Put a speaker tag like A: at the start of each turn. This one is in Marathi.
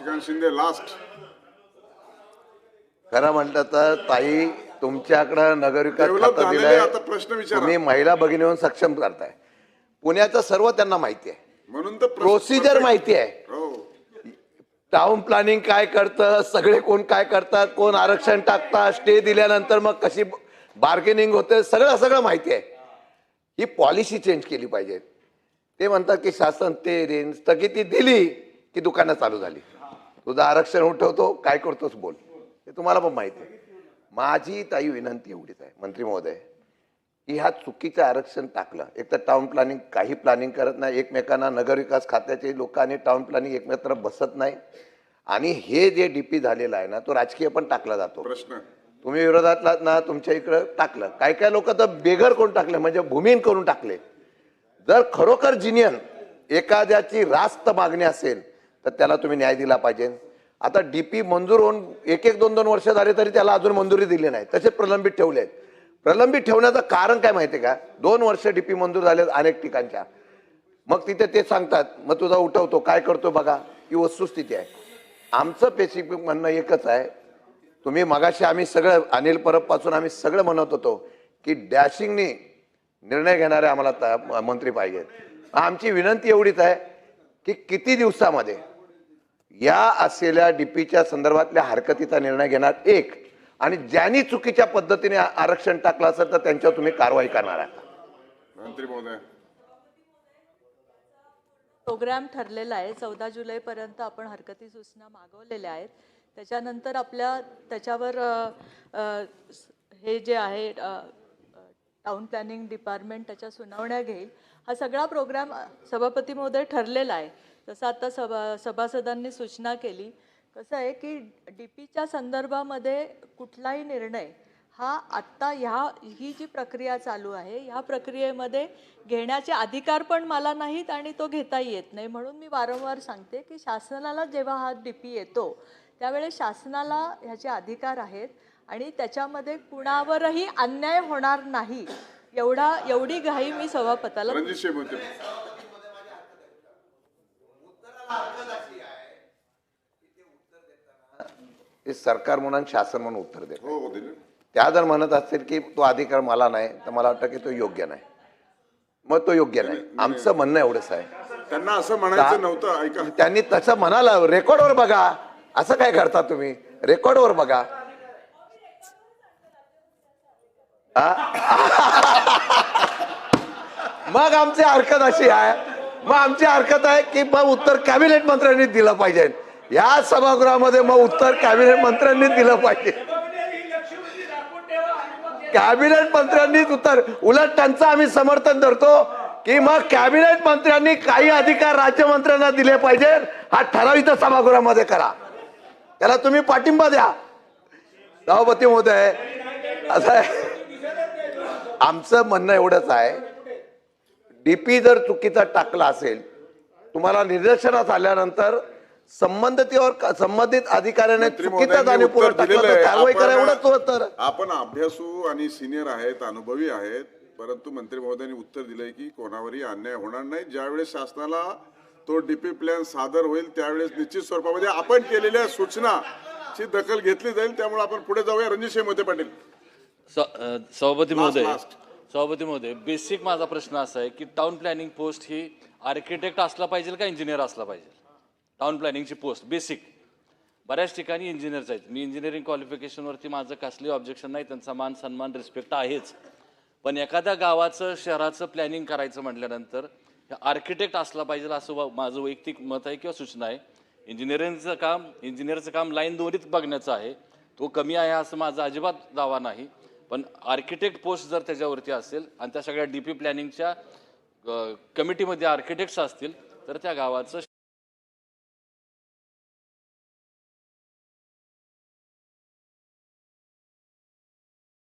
A: शशिकांत शिंदे लास्ट
B: खरं म्हटलं तर ताई तुमच्याकडं नगरविकास
A: Develop
B: खातं
A: झालेले
B: दिलंय.
A: आता प्रश्न विचारा.
B: तुम्ही महिला भगिनीवर सक्षम करताय. पुण्याचं सर्व त्यांना माहिती आहे.
A: म्हणून तर प्रश्न-
B: प्रोसिजर माहिती आहे.
A: हो.
B: टाउन प्लॅनिंग काय करतं सगळे कोण काय करतात कोण आरक्षण टाकतात स्टे दिल्यानंतर मग कशी बार्गेनिंग होते सगळं सगळं माहिती आहे. ही पॉलिसी चेंज केली पाहिजे. ते म्हणतात की शासन ते देईन स्थगिती दिली की दुकानं चालू झाली. तुझं आरक्षण उठवतो काय करतोस बोल. हे तुम्हाला पण माहिती आहे. माझी ताई विनंती एवढीच आहे मंत्री महोदय. की ह्या चुकीचं आरक्षण टाकलं एक तर टाउन प्लॅनिंग काही प्लॅनिंग करत नाही एकमेकांना नगरविकास खात्याचे लोक आणि टाउन प्लॅनिंग एकमेत्र बसत नाही. आणि हे जे डीपी झालेलं आहे ना तो राजकीय पण टाकला जातो.
A: प्रश्न.
B: तुम्ही विरोधातला ना तुमच्या इकडं टाकलं. काय काय लोक तर बेघर करून टाकले म्हणजे भूमीन करून टाकले. जर खरोखर जिनियन एखाद्याची रास्त मागणी असेल तर त्याला तुम्ही न्याय दिला पाहिजे. आता डी पी मंजूर होऊन एक एक दोन दोन वर्ष झाले तरी त्याला अजून मंजुरी दिली नाही. तसे प्रलंबित ठेवले आहेत. प्रलंबित ठेवण्याचं कारण काय माहिती आहे का? दोन वर्ष डी पी मंजूर झाले अनेक ठिकाणच्या. मग तिथे ते सांगतात मग तुझा उठवतो काय करतो बघा? ही वस्तुस्थिती आहे. आमचं पेसिफिक म्हणणं एकच आहे तुम्ही मगाशी आम्ही सगळं अनिल परबपासून आम्ही सगळं म्हणत होतो की डॅशिंगने निर्णय घेणारे आम्हाला त- मंत्री पाहिजेत. आमची विनंती एवढीच आहे की किती दिवसामध्ये या असलेल्या डीपीच्या संदर्भातल्या हरकतीचा निर्णय घेणार एक. आणि ज्यांनी चुकीच्या पद्धतीने आरक्षण टाकलं असेल तर त्यांच्यावर तुम्ही कारवाई करणार आहात.
A: मंत्री महोदय.
C: प्रोग्राम ठरलेला आहे. चौदा जुलैपर्यंत आपण हरकती सूचना मागवलेल्या आहेत. त्याच्यानंतर आपल्या त्याच्यावर हे जे आहे टाउन प्लॅनिंग डिपार्टमेंट त्याच्या सुनावण्या घेईल. हा सगळा प्रोग्राम सभापती महोदय ठरलेला आहे. जसं आता सभा सभासदांनी सूचना केली. कसं आहे की डी पीच्या संदर्भामध्ये कुठलाही निर्णय हा आत्ता ह्या ही जी प्रक्रिया चालू आहे ह्या प्रक्रियेमध्ये घेण्याचे अधिकार पण मला नाहीत आणि तो घेताही येत नाही. म्हणून मी वारंवार सांगते की शासनाला जेव्हा हा डी पी येतो त्यावेळेस शासनाला ह्याचे अधिकार आहेत. आणि त्याच्यामध्ये कुणावरही अन्याय होणार नाही. एवढा एवढी घाई मी सभापताला
B: हे सरकार म्हणून शासन म्हणून उत्तर दे
A: हो हो
B: त्या जर म्हणत असतील की तो अधिकार मला नाही तर मला वाटतं की तो योग्य नाही. मग तो योग्य नाही. आमचं म्हणणं एवढंच आहे.
A: त्यांना असं म्हणायचं नव्हतं ऐका.
B: त्यांनी तसं म्हणाला रेकॉर्डवर बघा. असं काय करता तुम्ही? रेकॉर्डवर बघा. मग आमची हरकत अशी आहे. मग आमची हरकत आहे की मग उत्तर कॅबिनेट मंत्र्यांनी दिलं पाहिजे. या सभागृहामध्ये मग उत्तर कॅबिनेट मंत्र्यांनी दिलं पाहिजे. कॅबिनेट मंत्र्यांनीच उत्तर उलट त्यांचं आम्ही समर्थन धरतो की मग कॅबिनेट मंत्र्यांनी काही अधिकार राज्यमंत्र्यांना दिले पाहिजे हा ठराव इथं सभागृहामध्ये करा. त्याला तुम्ही पाठिंबा द्या. सभापती महोदय असं आहे. आमचं म्हणणं एवढंच आहे. डीपी जर चुकीचा टाकला असेल तुम्हाला निदर्शनास आल्यानंतर संबंधित संबंधित अधिकाऱ्याने चुकीचा जाणीवपूर्वक टाकला तर. कारवाई करा एवढंच होत.
A: आपण अभ्यासू आणि सिनियर आहेत अनुभवी आहेत परंतु मंत्री महोदयांनी उत्तर दिलंय की कोणावरही अन्याय होणार नाही. ज्यावेळेस शासनाला तो डीपी प्लॅन सादर होईल त्यावेळेस निश्चित स्वरूपामध्ये आपण केलेल्या सूचनाची दखल घेतली जाईल. त्यामुळे आपण पुढे जाऊया. रणजित मोहिते पाटील.
D: सभापती महोदय. सभापती महोदय बेसिक माझा प्रश्न असा आहे की टाउन प्लॅनिंग पोस्ट ही आर्किटेक्ट असला पाहिजे का इंजिनियर असला पाहिजे? टाउन प्लॅनिंगची पोस्ट बेसिक बऱ्याच ठिकाणी इंजिनियर्स आहेत. मी इंजिनिअरिंग क्वालिफिकेशनवरती माझं कसली ऑब्जेक्शन नाही त्यांचा मान सन्मान रिस्पेक्ट आहेच. पण एखाद्या गावाचं शहराचं प्लॅनिंग करायचं म्हटल्यानंतर आर्किटेक्ट असला पाहिजे असं माझं वैयक्तिक मत आहे किंवा सूचना आहे. इंजिनिअरिंगचं काम इंजिनिअरचं काम लाईन दोन्हीत बघण्याचं आहे. तो कमी आहे असं माझा अजिबात दावा नाही. पण आर्किटेक्ट पोस्ट जर त्याच्यावरती असेल आणि त्या सगळ्या डी पी प्लॅनिंगच्या कमिटीमध्ये आर्किटेक्ट्स असतील तर त्या गावाचं